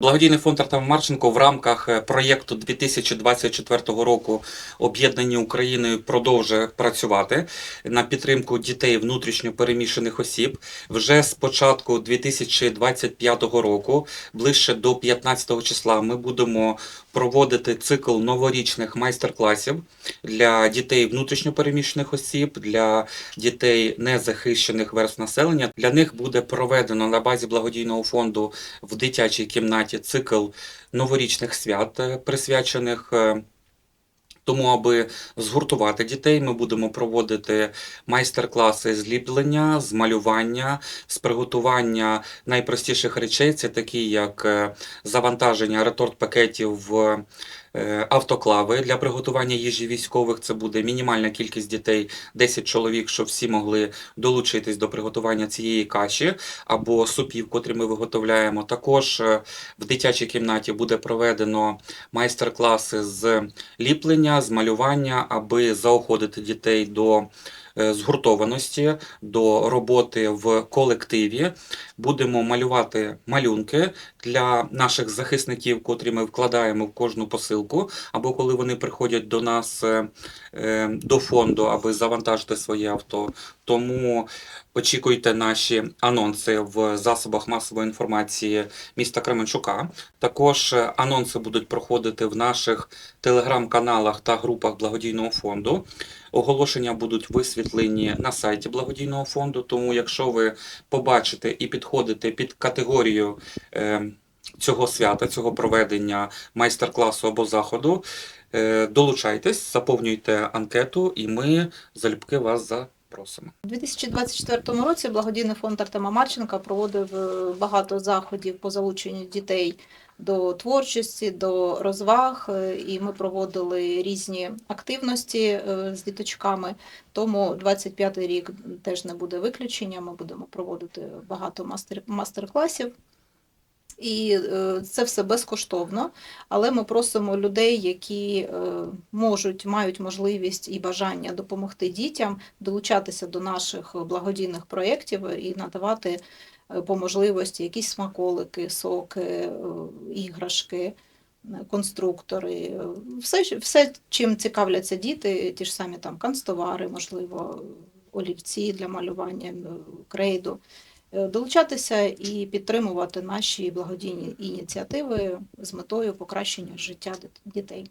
Благодійний фонд Артема Марченко в рамках е, проєкту 2024 року Об'єднані Україною продовжує працювати на підтримку дітей внутрішньо переміщених осіб. Вже з початку 2025 року, ближче до 15 числа, ми будемо проводити цикл новорічних майстер-класів для дітей внутрішньо переміщених осіб, для дітей незахищених верств населення. Для них буде проведено на базі благодійного фонду в дитячій кімнаті цикл новорічних свят, е, присвячених. Тому, аби згуртувати дітей, ми будемо проводити майстер-класи з ліплення, з малювання, з приготування найпростіших речей. Це такі, як е, завантаження реторт-пакетів в е, автоклави для приготування їжі військових. Це буде мінімальна кількість дітей, 10 чоловік, щоб всі могли долучитись до приготування цієї каші або супів, котрі ми виготовляємо. Також е, в дитячій кімнаті буде проведено майстер-класи з ліплення, з малювання, аби заохотити дітей до згуртованості, до роботи в колективі. Будемо малювати малюнки для наших захисників, котрі ми вкладаємо в кожну посилку, або коли вони приходять до нас е, е, до фонду, аби завантажити своє авто. Тому очікуйте наші анонси в засобах масової інформації міста Кременчука. Також е, анонси будуть проходити в наших телеграм-каналах та групах благодійного фонду. Оголошення будуть висвітлені на сайті благодійного фонду. Тому, якщо ви побачите і підходите під категорію е, цього свята, цього проведення майстер-класу або заходу, е, долучайтесь, заповнюйте анкету, і ми залюбки вас запросимо. У 2024 році благодійний фонд Артема Марченка проводив е, багато заходів по залученню дітей до творчості, до розваг, е, і ми проводили різні активності е, з діточками. Тому 25 рік теж не буде виключення. Ми будемо проводити багато мастер- мастер-класів. І е, це все безкоштовно, але ми просимо людей, які е, можуть, мають можливість і бажання допомогти дітям, долучатися до наших благодійних проєктів і надавати е, по можливості якісь смаколики, соки, іграшки, конструктори, все, все, чим цікавляться діти, ті ж самі там канцтовари, можливо, олівці для малювання, крейду. Е, Долучатися і підтримувати наші благодійні ініціативи з метою покращення життя дітей.